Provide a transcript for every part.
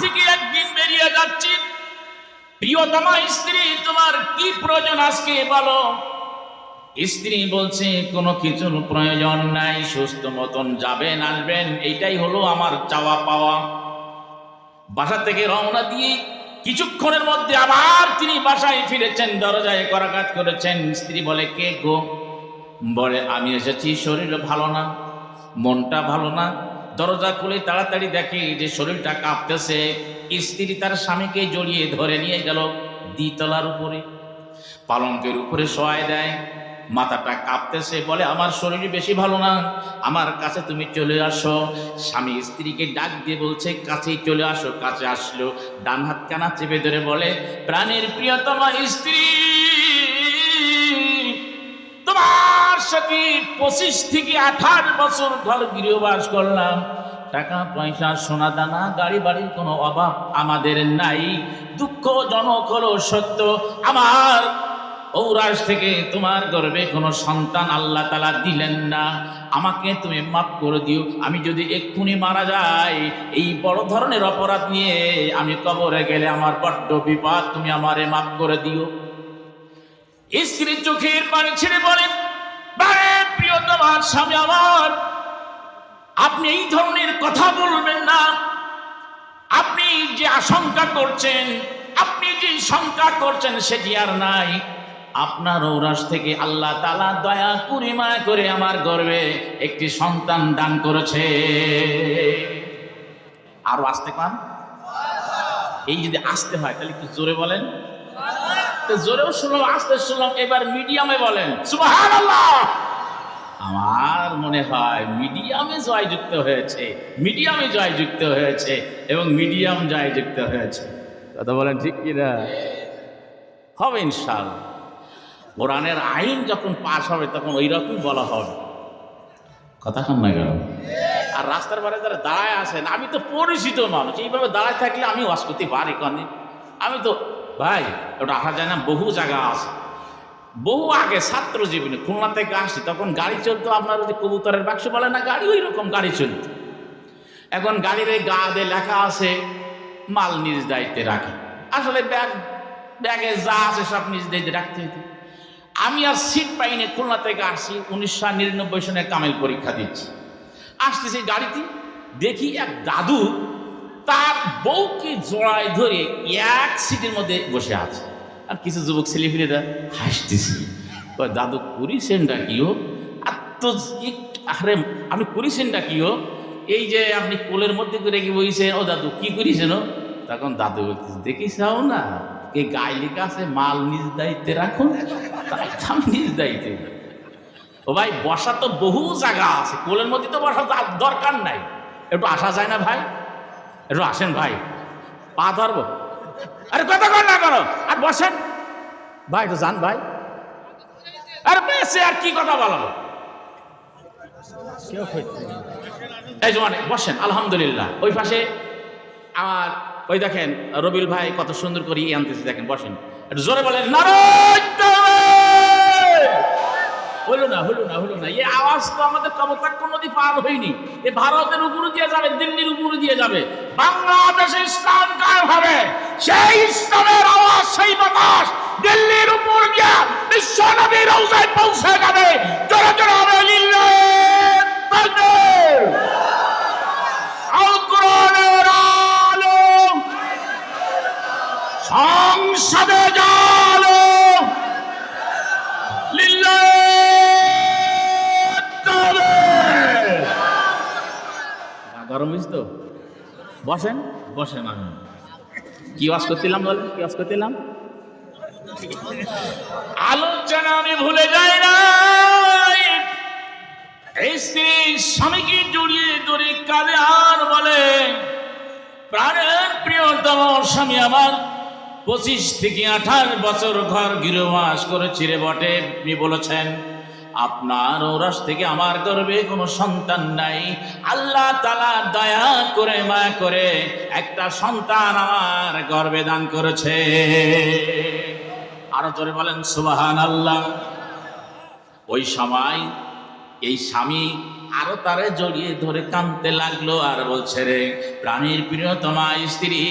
থেকে একদিন বেরিয়ে যাচ্ছি। প্রিয়তমা স্ত্রী, তোমার কি প্রয়োজন আজকে বলো? স্ত্রী বলছে, কোনো কিছুর প্রয়োজন নাই, সুস্থ মতন যাবেন, আসবেন, এইটাই হলো আমার চাওয়া পাওয়া। বাসা থেকে রওনা দিয়ে কিছুক্ষণের মধ্যে আবার তিনি বাসায় ফিরেছেন, দরজায় করাঘাত করেছেন। স্ত্রী বলে, কে গো? বলে, আমি এসেছি, শরীর ভালো না, মনটা ভালো না দরজা খুলে তাড়াতাড়ি দেখে যে শরীরটা কাঁপতেছে, স্ত্রী তার স্বামীকে জড়িয়ে ধরে নিয়ে গেল দ্বিতলার উপরে। পালঙ্কের উপরে সহায় দেয়, মাথাটা কাঁপতেছে, বলে, আমার শরীর বেশি ভালো না, আমার কাছে তুমি চলে আসো। স্বামী স্ত্রীকে ডাক দিয়ে বলছে, কাছেই চলে আসো, কাছে আসলো। ডান হাত কানা চেপে ধরে বলে, প্রাণের প্রিয়তমা স্ত্রী। তোমার সাথে পঁচিশ থেকে আঠাশ বছর ঘর গৃহবাস করলাম। টাকা, পয়সা, সোনা, দানা, গাড়ি, বাড়ির কোনো অভাব আমাদের নাই। দুঃখজনক হলো সত্য, আমার ঔরাস থেকে তোমার গর্বে কোনো সন্তান আল্লাহ তালা দিলেন না। আমাকে তুমি মাফ করে দিও, আমি যদি এক্ষুনি মারা যাই, এই বড় ধরনের অপরাধ নিয়ে আমি কবরে গেলে আমার বড্ড বিপদ, তুমি আমারে মাফ করে দিও। স্ত্রী চোখের পানি ছেড়ে বলেন, বারে প্রিয় তোমার স্বামী আমার, আপনি এই ধরনের কথা বলবেন না। আপনি যে আশঙ্কা করছেন, আপনি যে শঙ্কা করছেন সেটি আর নাই। আপনার ঔরাস থেকে আল্লাহ তালা দয়া করে, মায়া করে আমার গর্বে একটি সন্তান দান করেছে। আরও আসতে পান? এই যদি আসতে হয়, তাহলে কি জোরে বলেন। জোরেও শুনলাম আস্তে শুনলাম এবার মিডিয়ামে বলেন। আমার মনে হয় মিডিয়ামে জয়যুক্ত হয়েছে, মিডিয়ামে জয়যুক্ত হয়েছে, এবং মিডিয়াম জয়যুক্ত হয়েছে। কথা বলেন ঠিক কিনা? হবে ইনশাআল্লাহ। কোরআনের আইন যখন পাশ হবে, তখন ওই রকম বলা হবে। কথা কন না গেল আর রাস্তার বারে যারা দাঁড়ায় আসেন আমি তো পরিচিত মানুষ, এইভাবে দাঁড়ায় থাকলে আমি ওয়াশ করতে পারি কনে? আমি তো ভাই, ওটা আসা যায় না, বহু জায়গা আছে। বহু আগে ছাত্র জীবনে খুলনা থেকে আসছি, তখন গাড়ি চলতো, আপনার ওই যে কবুতরের বাক্স বলে না, গাড়ি ওই রকম গাড়ি চলত। এখন গাড়ির এই গা দিয়ে লেখা আছে, মাল নিজ দায়িত্বে রাখে। আসলে ব্যাগ, ব্যাগে যা আছে সব নিজ দায়িত্বে রাখতে হতো আমি আর সিট পাইনি, খুলনা থেকে আসছি, উনিশশো নিরানব্বই সনে কামেল পরীক্ষা দিচ্ছি। আসতেছি গাড়িতে, দেখি এক দাদু তার বউকে জড়ায় ধরে এক সিটের মধ্যে বসে আছে। আর কিছু যুবক ছেলে ফিরে দেয় হাসতেছি দাদু, করিসেনটা কি হো আর আমি করিসেনটা কি হো এই যে আপনি কোলের মধ্যে করে কি বইছেন? ও দাদু, কি করিসেন ও? তখন দাদু বলতেছে দেখিসাও না এই গায়ে লেখা আছে মাল নিজ দায়িত্বে রাখুন নিজ দায়িত্বে ও ভাই, বসা তো বহু জায়গা আছে, কোলের মধ্যে তো বসা দরকার নাই। একটু আসা যায় না ভাই? একটু আসেন ভাই। পা ধরবো। আরে কথা কর না করো আর বসেন। ভাই একটু যান ভাই। আরে বেশি আর কি কথা বলাবো? এই যে মানে বসেন আলহামদুলিল্লাহ। ওই পাশে আমার ওই দেখেন রবিল ভাই কত সুন্দর করে ই আনতেছে দেখেন বসেন। একটু জোরে বলেন হলো না হলো না হলো না। এই আওয়াজ তো আমাদের কবতাক্ষ নদী পার হয়নি। এ ভারতের উপরে দিয়ে যাবে দিল্লির উপরে দিয়ে যাবে। বাংলাদেশে ইসলাম কায়েম হবে। সেই ইসলামের আওয়াজ, সেই বাতাস দিল্লির উপর গিয়া বিশ্ব নবীর রওজায় পৌঁছে যাবে। জোরে জোরে হবে লিল্লাহ বসেন বসেন আমি কি ওয়াজ করছিলাম বলেন, কি ওয়াজ করছিলাম? আলোচনা আমি ভুলে যাই না। স্ত্রী স্বামীকে জড়িয়ে ধরে কাঁদে আর বলে, প্রাণের প্রিয়তম স্বামী আমার, পঁচিশ থেকে আঠাশ বছর ঘর গৃহবাস করেছি রে বটে। বলেছেন আপনার ওরাস থেকে আমার গর্বে কোনো সন্তান নাই। আল্লাহ তালা দয়া করে, মায়া করে একটা সন্তান আমার গর্বে দান করেছে। আরও জোরে বলেন সুবাহান আল্লাহ ওই সময় এই স্বামী আরও তারে জড়িয়ে ধরে কাঁদতে লাগল আর বলছে রে, প্রাণীর প্রিয়তমা স্ত্রী,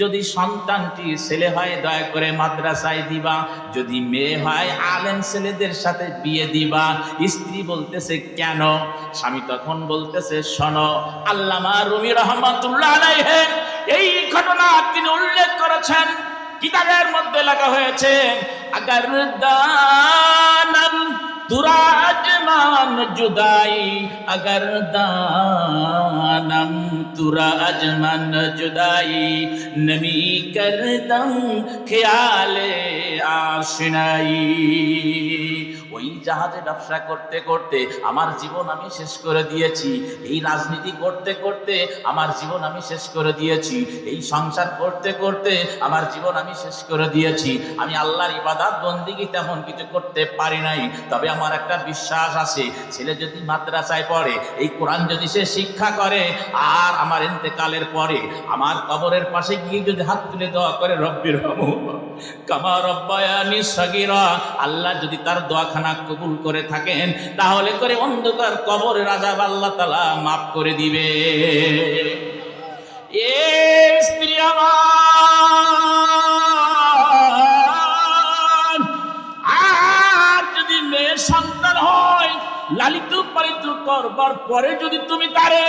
যদি সন্তানটি ছেলে হয়, দয়া করে মাদ্রাসায় দিবা। যদি মেয়ে হয়, আলেম ছেলেদের সাথে বিয়ে দিবা। স্ত্রী বলতেছে, কেন? স্বামী তখন বলতেছে, শোনো, আল্লামা রুমি রহমাতুল্লাহ এই ঘটনা তিনি উল্লেখ করেছেন। কিতাবের মধ্যে লেখা হয়েছে আগার দানম নাম জুদাই আগর দানম তুরাজমান জুদাই নমি করদম খেয়ালে আশনাই ওই জাহাজে ব্যবসা করতে করতে আমার জীবন আমি শেষ করে দিয়েছি। এই রাজনীতি করতে করতে আমার জীবন আমি শেষ করে দিয়েছি। এই সংসার করতে করতে আমার জীবন আমি শেষ করে দিয়েছি। আমি আল্লাহর ইবাদত, বন্দিগি তেমন কিছু করতে পারি নাই। তবে আমার একটা বিশ্বাস আছে, ছেলে যদি মাদ্রাসায় পড়ে, এই কোরআন যদি সে শিক্ষা করে, আর আমার ইন্তেকালের পরে আমার কবরের পাশে গিয়ে যদি হাত তুলে দেওয়া করে রব্বির রহম কামা রব্বায়ানি সগিরা, আল্লাহ যদি তার দোয়াখানা কবুল করে থাকেন, তাহলে করে অন্ধকার কবর রাজা আল্লাহ তালা মাফ করে দিবে এ স্ত্রী আমার! করবার পরে যদি তুমি তারে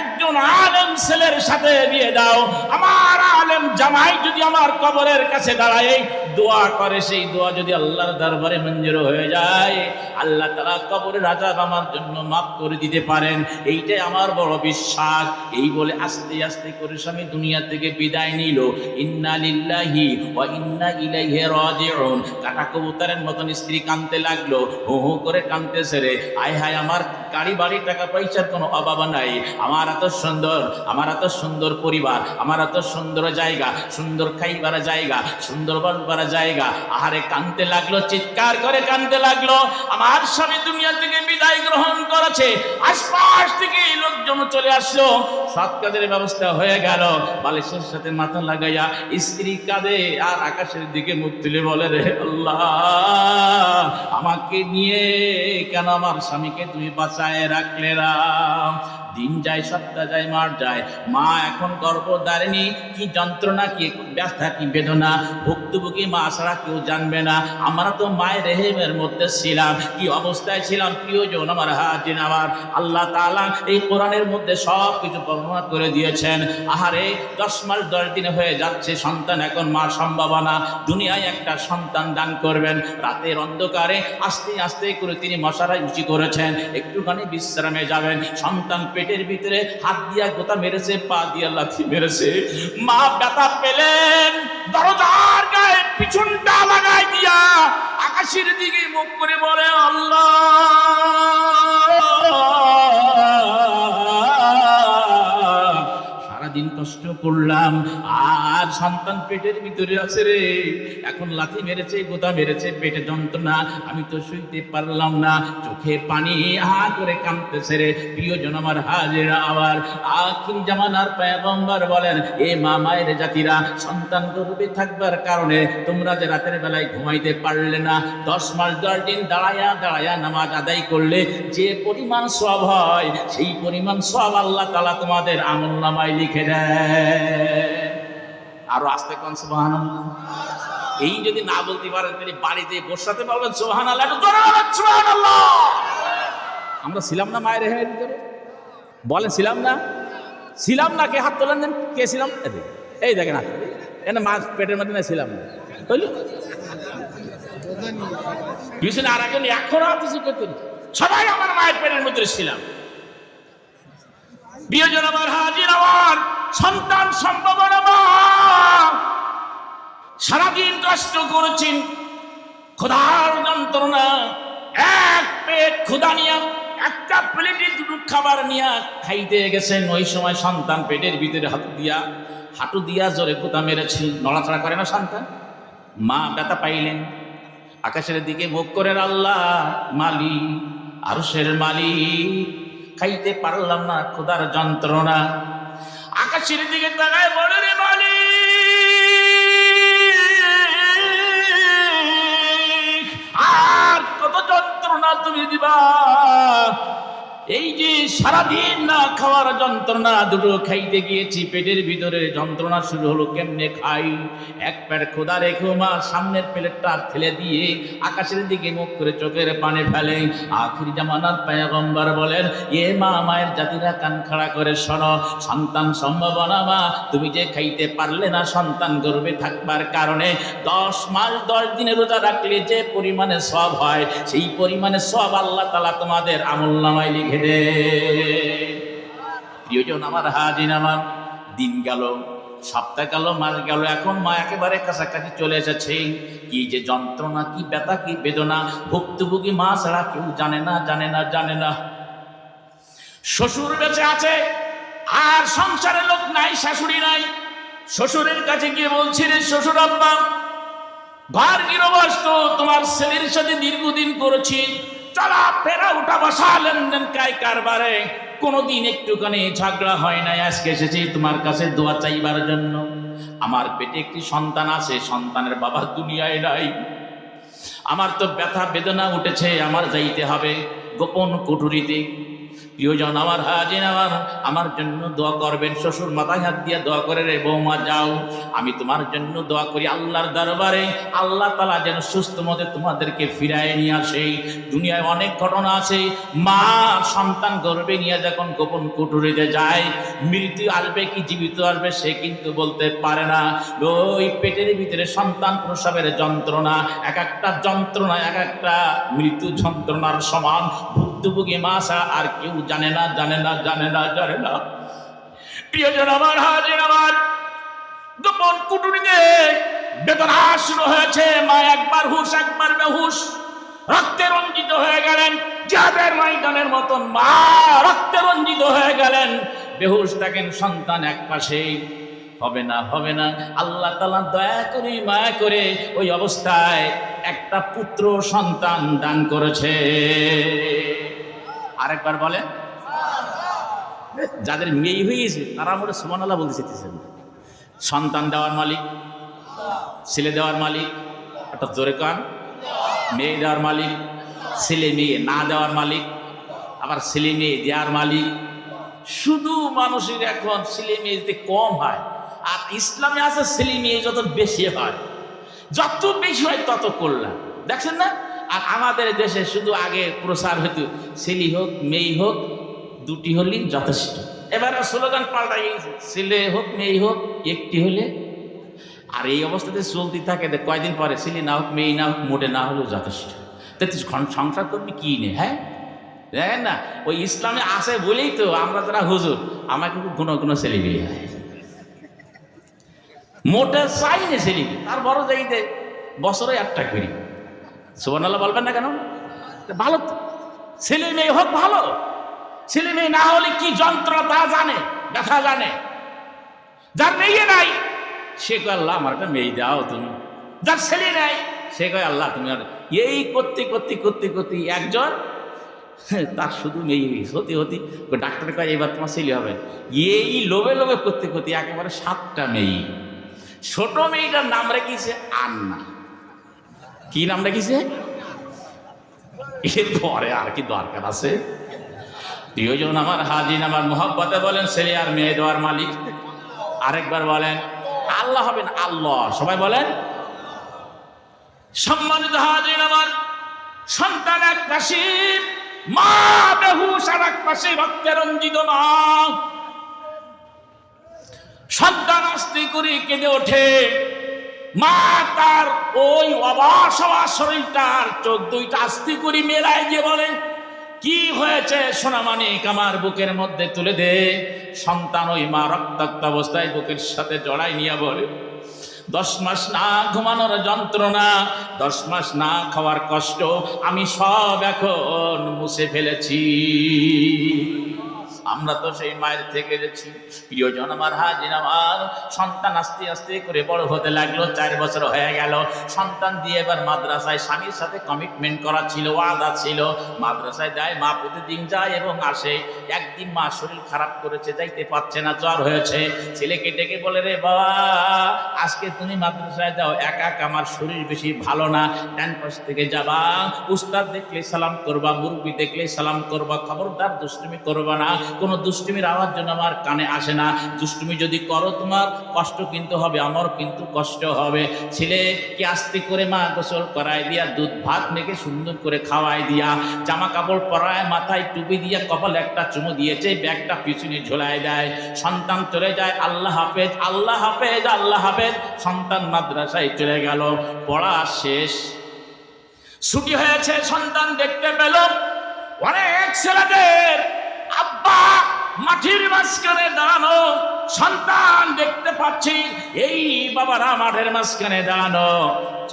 একজন আলেম ছেলের সাথে বিয়ে দাও, আমার আলেম জামাই যদি আমার কবরের কাছে দাঁড়ায়, দোয়া করে সেই দোয়া যদি আল্লাহর দরবারে মঞ্জুর হয়ে যায়, আল্লাহ তালা কবরের আজাব আমার জন্য মাফ করে দিতে পারেন। এইটাই আমার বড় বিশ্বাস। এই বলে আস্তে আস্তে করে স্বামী দুনিয়া থেকে বিদায় নিল। ইন্না লিল্লাহি ওয়া ইন্না ইলাইহি রাজিউন। কাটা কবুতরের মতন স্ত্রী কানতে লাগল, হু হু করে কানতেছে সেরে আয় হায়, আমার গাড়ি বাড়ি টাকা পয়সার কোনো অভাব নাই। আমার এত সুন্দর, আমার এত সুন্দর পরিবার, আমার এত সুন্দর জায়গা, সুন্দর খাইবার জায়গা, সুন্দর বলবার জায়গা। আহারে কানতে লাগল, চিৎকার করে কানতে লাগল। আমার স্বামী দুনিয়া থেকে বিদায় গ্রহণ করেছে। আশপাশ থেকে লোকজন চলে আসলো। সৎ কাজের ব্যবস্থা হয়ে গেল। বালিশের সাথে মাথা লাগাইয়া স্ত্রী কাঁদে আর আকাশের দিকে মুখ তুলে বলে, রে আল্লাহ, আমাকে নিয়ে কেন আমার স্বামীকে তুমি বাঁচায় রাখলে রাম দিন যায়, সপ্তাহ যায় মার যায়। মা এখন গর্ভ দাঁড়েনি কি যন্ত্রণা, কি ব্যথা কি বেদনা? ভুক্তভোগী মা ছাড়া কেউ জানবে না। আমরা তো মায়ের রেহেমের মধ্যে ছিলাম। কি অবস্থায় ছিলাম? প্রিয়জন আমার হাজিন আমার। আল্লাহ তাআলা এই কোরআনের মধ্যে সব কিছু বর্ণনা করে দিয়েছেন। আহারে, দশ মাস, দশ দিন হয়ে যাচ্ছে। সন্তান এখন মার সম্ভাবনা। দুনিয়ায় একটা সন্তান দান করবেন। রাতের অন্ধকারে আস্তে আস্তে করে তিনি মশারাই উঁচি করেছেন। একটুখানি বিশ্রামে যাবেন। সন্তান পেটের ভিতরে হাত দিয়া গোতা মেরেছে, পা দিয়া লাথি মেরেছে। মা ব্যথা পেলেন দরজার গায়ে পিছনটা লাগাই দিয়া আকাশের দিকে মুখ করে বলে আল্লাহ! সারাদিন কষ্ট করলাম। আর সন্তান পেটের ভিতরে আছে রে। এখন লাথি মেরেছে, গোদা মেরেছে, পেটে যন্ত্রণা। আমি তো শুইতে পারলাম না। চোখে পানি হা করে কাঁদতেছে রে। প্রিয়জন আমার হাজেরা আবার। আখির জামানার পেগম্বর বলেন, এ মা মায়ের জাতিরা, সন্তান গর্ভে থাকবার কারণে তোমরা যে রাতের বেলায় ঘুমাইতে পারলে না। দশ মাস দশ দিন দাঁড়ায়া দাঁড়ায়া নামাজ আদায় করলে যে পরিমাণ সব হয়, সেই পরিমাণ সব আল্লাহ তালা তোমাদের আমল নামায় লিখে দেয় আরও আস্তে কোন সুবাহান এই যদি না বলতে পারেন তিনি বাড়িতে বসাতে পারবেন সোহান আল্লাহ জোরে আমরা ছিলাম না মায়ের রেহেমের ভিতরে? বলেন ছিলাম না? ছিলাম না কে হাত তোলেন দেন? কে ছিলাম? এই দেখেন, হাত। এনে মাছ পেটের মধ্যে না ছিলাম না। বুঝলি? পিছনে আর একজন এখন উঁচু করতেন সবাই আমার মায়ের পেটের মধ্যে ছিলাম। প্রিয়জন আমার হাজির আমার। সন্তান সম্ভাবনা মা। সারাদিন কষ্ট করেছেন। ক্ষুধার যন্ত্রণা। এক পেট ক্ষুধা নিয়ে, একটা প্লেটে দুটো খাবার নিয়ে খাইতে গেছেন। ওই সময় সন্তান পেটের ভিতরে হাঁটু দিয়া হাঁটু দিয়া জোরে কোথা মেরেছি। নড়াচড়া করে না সন্তান? মা ব্যথা পাইলেন। আকাশের দিকে মুখ করে আল্লাহ মালি আরশের মালিক, খাইতে পারলাম না, ক্ষুধার যন্ত্রণা। আকাশের দিকে তাকায় বলে রে মালিক। আর কত যন্ত্রণা তুমি দিবা? এই যে সারাদিন না খাওয়ার যন্ত্রণা, দুটো খাইতে গিয়েছি, পেটের ভিতরে যন্ত্রণা শুরু হলো কেমনে খাই? এক প্যাট খোদা রেখো মা, সামনের প্লেটটা ফেলে দিয়ে আকাশের দিকে মুখ করে চোখের পানে ফেলে। আখির জামানার পায়গম্বর বলেন, এ মা, মায়ের জাতিরা কান খাড়া করে শোনো, সন্তান সম্ভাবনা মা, তুমি যে খাইতে পারলে না সন্তান গর্বে থাকবার কারণে, দশ মাস দশ দিনে রোজা রাখলে যে পরিমাণে সব হয়, সেই পরিমাণে সব আল্লাহ তালা তোমাদের আমল নামায় লিখে দে। প্রিয়জন আমার হাজিন আমার। দিন গেল, সপ্তাহ গেল, মাস গেল, এখন মা একেবারে কাছাকাছি চলে এসেছে। কি যে যন্ত্রণা, কি ব্যথা, কি বেদনা, ভুক্তভোগী মা ছাড়া কেউ জানে না জানে না জানে না। শ্বশুর বেঁচে আছে, আর সংসারে লোক নাই, শাশুড়ি নাই। শ্বশুরের কাছে গিয়ে বলছি রে শ্বশুর আব্বা ঘর গৃহবস্ত তোমার ছেলের সাথে দীর্ঘদিন করেছি। চলা, ফেরা, উঠা, বসা, লেনদেন কাই কারবারে। কোনোদিন একটুখানি ঝগড়া হয় নাই, আজকে এসেছি তোমার কাছে দোয়া চাইবার জন্য। আমার পেটে একটি সন্তান আছে, সন্তানের বাবা দুনিয়ায় নাই। আমার তো ব্যথা বেদনা উঠেছে, আমার যাইতে হবে গোপন কুঠুরিতে। প্রিয়জন আমার হাজিন আমার আমার জন্য দোয়া করবেন। শ্বশুর মাথায় হাত দিয়ে দোয়া করে রে, বৌমা যাও। আমি তোমার জন্য দোয়া করি আল্লাহর দরবারে। আল্লাহ তালা যেন সুস্থ মতে তোমাদেরকে ফিরায় নিয়ে আসে। দুনিয়ায় অনেক ঘটনা আছে। মা সন্তান গর্বে নিয়ে যখন গোপন কুটুরিতে যায়, মৃত্যু আসবে কি, জীবিত আসবে, সে কিন্তু বলতে পারে না। ওই পেটের ভিতরে সন্তান প্রসবের যন্ত্রণা, এক একটা যন্ত্রণা, এক একটা মৃত্যু যন্ত্রণার সমান। ভুক্তভোগী মা ছাড়া আর কেউ জানে না জানে না জানে না জানে না। প্রিয়জন আমার, হাজির আমার, গোপন কুটুরিতে বেদনা শুরু হয়েছে, মা একবার হুশ, একবার বেহুশ, রক্তে রঞ্জিত হয়ে গেলেন, যাদের ময়দানের মতন মা রক্তে রঞ্জিত হয়ে গেলেন, বেহুশ থাকেন সন্তান এক পাশে। হবে না হবে না, আল্লাহ তালা দয়া করে, মায়া করে ওই অবস্থায় একটা পুত্র সন্তান দান করেছে। আরেকবার বলেন। যাদের মেয়ে হয়েছে তারা আমরা সুমান আল্লাহ বলতে চাইতেছেন। সন্তান দেওয়ার মালিক, ছেলে দেওয়ার মালিক, একটা জোরে কান। মেয়ে দেওয়ার মালিক, ছেলে মেয়ে না দেওয়ার মালিক, আবার ছেলে মেয়ে দেওয়ার মালিক। শুধু মানুষের এখন ছেলে মেয়ে যদি কম হয়, আর ইসলামে আছে ছেলে মেয়ে যত বেশি হয়, যত বেশি হয় তত কল্যাণ। দেখছেন না? আর আমাদের দেশে শুধু আগে প্রচার হতো ছেলে হোক, মেয়ে হোক, দুটি হলেই যথেষ্ট। এবার স্লোগান পাল্টাই গেছে, ছেলে হোক, মেয়ে হোক, একটি হলে। আর এই অবস্থাতে চলতে থাকে কয়দিন পরে ছেলে না হোক, মেয়ে না হোক, মোটে না হলেও যথেষ্ট। তুই সংসার করবি কি নে হ্যাঁ? দেখেন না, ওই ইসলামে আসে বলেই তো আমরা যারা হুজুর, আমাকে খুব গুণ ছেলে বিলি। হয় মোটে চাই না ছেলে তার বড় যাইতে বছরে একটা করি। সুবান আল্লাহ বলবেন না কেন? ভালো। ছেলে মেয়ে হোক ভালো। ছেলে মেয়ে না হলে কি যন্ত্র তা জানে, ব্যথা জানে। যার মেয়ে নাই, সে কয়, আল্লাহ, আমার একটা মেয়ে দাও তুমি। যার ছেলে নাই, সে কয়, আল্লাহ, তুমি আর এই করতে করতে করতে করতে একজন, তার শুধু মেয়ে হতে হতে ডাক্তার কয়, এবার তোমার ছেলে হবে। এই লোভে লোভে করতে করতে একেবারে সাতটা মেয়ে। ছোট মেয়েটার নাম রেখেছে আন্না। কি নাম রেখেছে এরপরে আর কি দরকার আছে? প্রিয়জন আমার হাজিন আমার মোহাব্বতে বলেন, ছেলে আর মেয়ে দেওয়ার মালিক। আরেকবার বলেন, আল্লাহ হবেন আল্লাহ। সবাই বলেন, সম্মানিত হাজিন আমার সন্তান এক পাশে, মা বেহুশ আর এক পাশে রক্তে রঞ্জিত মা। সন্তান আস্তে করে কেঁদে ওঠে। মা তার ওই অবাস শরীরটার চোখ দুইটা আস্তে করে মেলায় দিয়ে বলে, কি হয়েছে সোনামানিক আমার বুকের মধ্যে তুলে দে। সন্তান ওই মা রক্তাক্ত অবস্থায় বুকের সাথে জড়াই নিয়ে বলে, দশ মাস না ঘুমানোর যন্ত্রণা, দশ মাস না খাওয়ার কষ্ট আমি সব এখন মুছে ফেলেছি। আমরা তো সেই মায়ের থেকে গেছি। প্রিয়জন আমার হাজির আমার। সন্তান আস্তে আস্তে করে বড় হতে লাগল, চার বছর হয়ে গেল। সন্তান দিয়ে এবার মাদ্রাসায় স্বামীর সাথে কমিটমেন্ট করা ছিল, ওয়াদা ছিল। মাদ্রাসায় যায়, মা প্রতিদিন যায় এবং আসে। একদিন মা শরীর খারাপ করেছে, যাইতে পারছে না, জ্বর হয়েছে। ছেলেকে ডেকে বলে, রে বাবা, আজকে তুমি মাদ্রাসায় যাও, একা একা আমার শরীর বেশি ভালো না। ডান পাশ থেকে যাবা, উস্তাদ দেখলে সালাম করবা, মুরব্বী দেখলে সালাম করবা, খবরদার দুষ্টুমি করবা না। কোনো দুষ্টুমির আওয়াজ যেন আমার কানে আসে না। দুষ্টুমি যদি করো তোমার, কষ্ট কিন্তু হবে আমার কিন্তু কষ্ট হবে। ছেলেকে আস্তে করে মা গোসল করায় দিয়া, দুধ ভাত মেখে সুন্দর করে খাওয়াই দিয়া জামা কাপড় পরায় মাথায় টুপি দিয়ে কপালে একটা চুমু দিয়েছে, ব্যাগটা পিছনে ঝোলায় দেয়। সন্তান চলে যায়, আল্লাহ হাফেজ আল্লাহ হাফেজ আল্লাহ হাফেজ। সন্তান মাদ্রাসায় চলে গেল, পড়া শেষ। ছুটি হয়েছে, সন্তান দেখতে পেল, অনেক ছেলেদের আব্বা মাটির মাঝখানে দাঁড়ানো। সন্তান দেখতে পাচ্ছি, এই বাবারা মাঠের মাঝখানে দাঁড়ানো।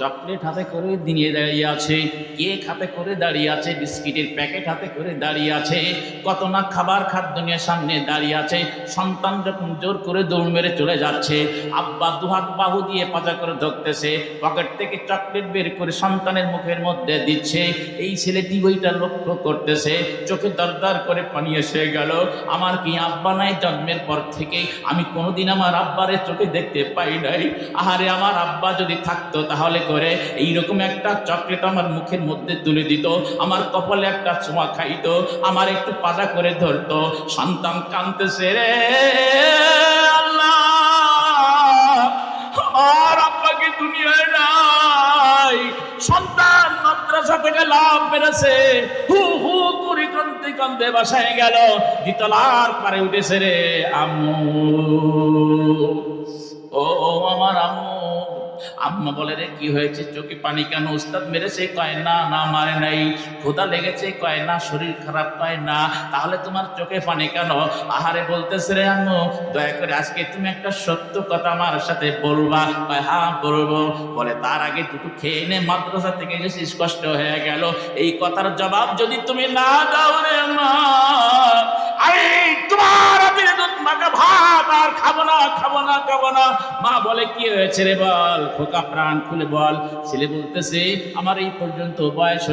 চকলেট হাতে করে দিয়ে দাঁড়িয়ে আছে, কেক হাতে করে দাঁড়িয়ে আছে, বিস্কিটের প্যাকেট হাতে করে দাঁড়িয়ে আছে, কত না খাবার খাদ্য নিয়ে সামনে দাঁড়িয়ে আছে। সন্তান যখন জোর করে দৌড় মেরে চলে যাচ্ছে, আব্বা দুহাত বাহু দিয়ে পাজা করে ধরতেছে, পকেট থেকে চকলেট বের করে সন্তানের মুখের মধ্যে দিচ্ছে। এই ছেলেটি বইটা লক্ষ্য করতেছে, চোখে দরদর করে পানি এসে গেল। আমার কি আব্বা নাই জন্মের পর থেকে আমি কোনোদিন আমার আব্বারে চোখে দেখতে পাই নাই। আহারে, আমার আব্বা যদি থাকতো তাহলে করে এইরকম একটা চকলেট আমার মুখের মধ্যে তুলে দিত, আমার কপালে একটা ছোঁয়া খাইতো, আমার একটু পাজা করে ধরতো। সন্তান কানতেছে রে আল্লাহ। আমার আব্বাকে দুনিয়ায় নাই। সন্তান মাদ্রাসা থেকে লাভ বেড়েছে। হু কান্দতে কান্দতে বাসায় গেল দ্বিতলার পারে উঠেছে রে আম্মু। ও আমার আম্মু। আম্মা বলে, রে, কি হয়েছে? চোখে পানি কেন? উস্তাদ মেরেছে? কয়, না না, মারে নাই। ক্ষুদা লেগেছে? কয়, না, শরীর খারাপ। কয়, না, তাহলে তোমার চোখে পানি কেন? আহারে বলতেছে রে আম্মু, দয়া করে আজকে তুমি একটা সত্য কথা আমার সাথে বলবা। কয় হ্যাঁ বলব। বলে, তার আগে দুটো খেয়ে নে, মাদ্রাসা থেকে এসেছিস কষ্ট হয়ে গেল। এই কথার জবাব যদি তুমি না দাও রে মা আরে তোমার আর খাব না খাব না খাব না। মা বলে, কি হয়েছে রে বল? খোকা প্রাণ খুলে বল। ছেলে বলতেছে, আমার এই পর্যন্ত বয়স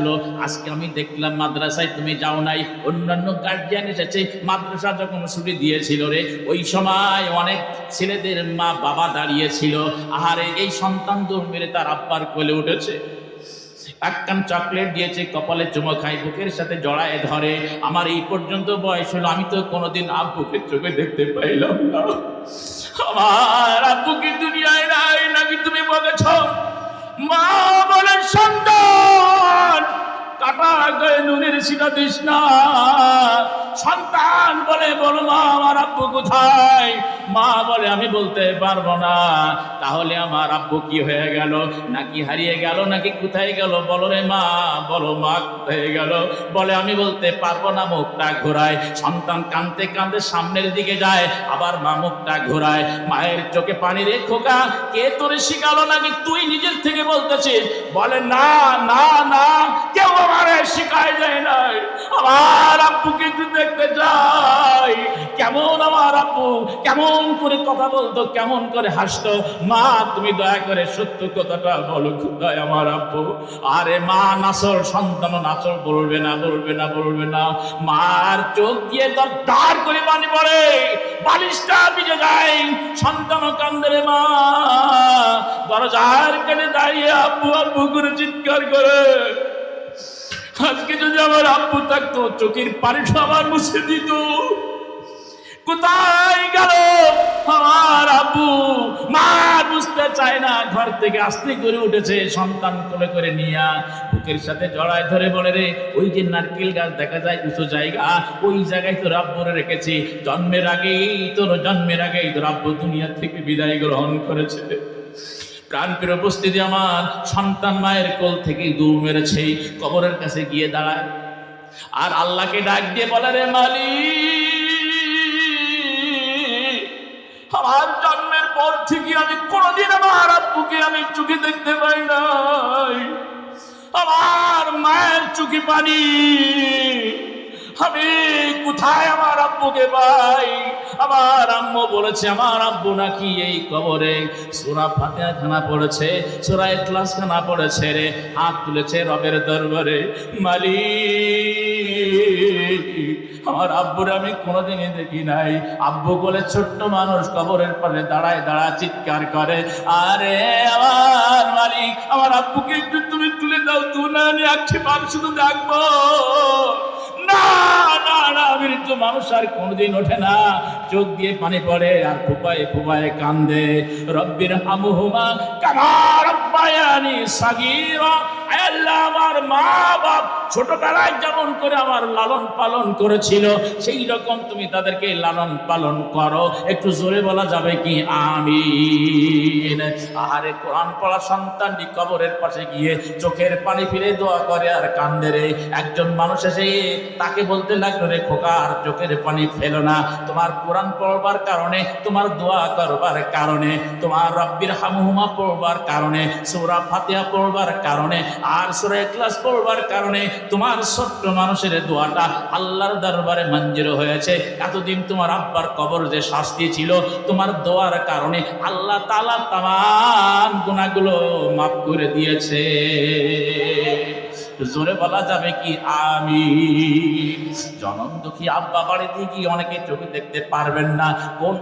আজকে আমি দেখলাম মাদ্রাসায় তুমি যাও নাই। অন্যান্য গার্জিয়ান এসেছে, মাদ্রাসা যখন ছুটি দিয়েছিল রে, ওই সময় অনেক ছেলেদের মা বাবা দাঁড়িয়েছিল আহারে, এই সন্তান দৌড় মেরে তার আব্বার কোলে উঠেছে। একখান চকলেট দিয়েছে, কপালে চুমো খাই বুকের সাথে জড়ায় ধরে। আমার এই পর্যন্ত বয়স হলো, আমি তো কোনোদিন আব্বুকে চোখে দেখতে পাইলাম না। আমার আব্বুকে দুনিয়ায় নাই, নাকি তুমি বলেছ? মা বলে সন্তান, কাটা গায়ে নুনের সিনা দিস না। সন্তান বলে, বলো মা আমার আব্বু কোথায়? মা বলে, আমি বলতে পারব না। তাহলে আমার আব্বু কি হয়ে গেল? নাকি হারিয়ে গেল? নাকি কোথায় গেল? বলো রে মা, বলো মা কোথায় গেল? বলে, আমি বলতে পারব না মুখটা ঘোরায়। সন্তান কানতে কানতে সামনের দিকে যায়, আবার মা মুখটা ঘোরায়। মায়ের চোখে পানি রে খোকা, কে তোরে শিখালো নাকি তুই নিজের থেকে বলতেছিস? বলে, না না না, কেউ আমার শিখায় যায় নাই। আমার আব্বুকে দেখতে যাই। কেমন আমার আব্বু? কেমন করে কথা বলতো, কেমন করে হাসতো? মা, তুমি দয়া করে সত্য কথাটা বলো খুদায় আমার আব্বু। আরে মা নাসর সন্তান নাসর বলবে না বলবে না বলবে না। মার চোখ দিয়ে দর দাঁড় করে পানি পড়ে। বালিশটা ভিজে যায়। সন্তান কান্দে রে মা। দরজার কেনে দাঁড়িয়ে আব্বু আব্বু করে চিৎকার করে। আজকে যদি আমার আব্বু থাকতো, চোখের পানিটা আমার মুছে দিত। কোথায় গেল? আমার আব্বু মা বুঝতে চায় না, ঘর থেকে আস্তে করে উঠেছে, সন্তান কোলে করে নিয়া বুকের সাথে জড়ায় ধরে বলে রে, ওই যে নারকেল গাছ দেখা যায় উঁচু জায়গা, ওই জায়গায় তোর আব্বুরে রেখেছি। জন্মের আগেই, তোর জন্মের আগেই তোর আব্বু দুনিয়া থেকে বিদায় গ্রহণ করেছে। প্রাণপ্রিয় উপস্থিতি আমার, সন্তান মায়ের কোল থেকে দূর মেরেছে। কবরের কাছে গিয়ে দাঁড়ায়। আর আল্লাহকে ডাক দিয়ে বলে রে মালিক আমার জন্মের পর থেকে আমি কোনোদিন আমার আব্বুকে আমি চোখে দেখতে পাই নাই। আমার মায়ের চোখে পানি। আমি কোথায় আমার আব্বুকে পাই? আমার আম্মু বলেছে, আমার আব্বু নাকি এই কবরে? সুরা ফাতেহা খানা পড়েছে, সুরা ইখলাস খানা পড়েছে রে, হাত তুলেছে রবের দরবারে। মালিক, আমার আব্বুরে আমি কোনোদিনই দেখি নাই। আব্বু বলে, ছোট্ট মানুষ কবরের পাশে দাঁড়ায় দাঁড়া চিৎকার করে। আরে আমার মালিক, আমার আব্বুকে একটু তুমি তুলে দাও তু না আমি মানুষ শুধু ডাকবো না না না মৃত্যু মানুষ আর কোনোদিন ওঠে না। চোখ দিয়ে পানি পড়ে আর ফুপায়ে ফুপায়ে কান্দে। রব্বির হামুহুমা কামা সাগীরা। আল্লাহ, আমার মা বাপ ছোটবেলায় যেমন করে আমার লালন পালন করেছিল, সেই রকম তুমি তাদেরকে লালন পালন করো। একটু জোরে বলা যাবে কি? আমিন। আহারে, কোরআন পড়া সন্তানটি কবরের পাশে গিয়ে চোখের পানি ফিরে দোয়া করে আর কান্দে রে। একজন মানুষ এসে তাকে বলতে লাগল, রে খোকা, আর চোখের পানি ফেলো না। তোমার কোরআন পড়বার কারণে, তোমার দোয়া করবার কারণে, তোমার রব্বির হামুহুমা পড়বার কারণে, সূরা ফাতিহা পড়বার কারণে, আর সূরা ক্লাস পড়বার কারণে, তোমার ছোট্ট মানুষের দোয়াটা আল্লাহর দরবারে মঞ্জুর হয়েছে। এতদিন তোমার আব্বার কবর যে শাস্তি ছিল, তোমার দোয়ার কারণে আল্লাহ তাআলা তাম গুণাগুলো মাফ করে দিয়েছে। জোরে বলা যাবে কি? আমি জনম দুঃখী আব্বা বাড়িতে গিয়ে অনেকে চোখে দেখতে পারবেন না। কোন